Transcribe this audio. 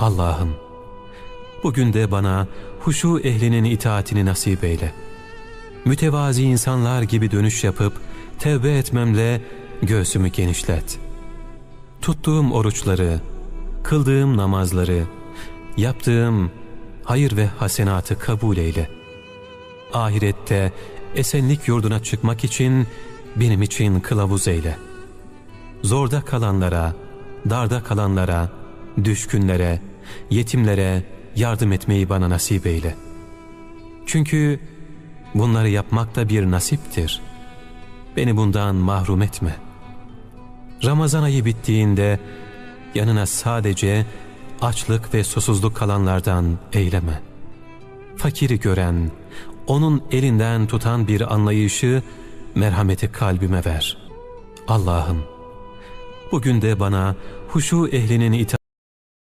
Allah'ım bugün de bana huşu ehlinin itaatini nasip eyle. Mütevazi insanlar gibi dönüş yapıp tevbe etmemle göğsümü genişlet. Tuttuğum oruçları, kıldığım namazları, yaptığım hayır ve hasenatı kabul eyle. Ahirette esenlik yurduna çıkmak için benim için kılavuz eyle. Zorda kalanlara, darda kalanlara, düşkünlere, yetimlere yardım etmeyi bana nasip eyle. Çünkü bunları yapmak da bir nasiptir. Beni bundan mahrum etme. Ramazan ayı bittiğinde yanına sadece açlık ve susuzluk kalanlardan eyleme. Fakiri gören, onun elinden tutan bir anlayışı, merhameti kalbime ver. Allah'ım, bugün de bana huşu ehlinin itaat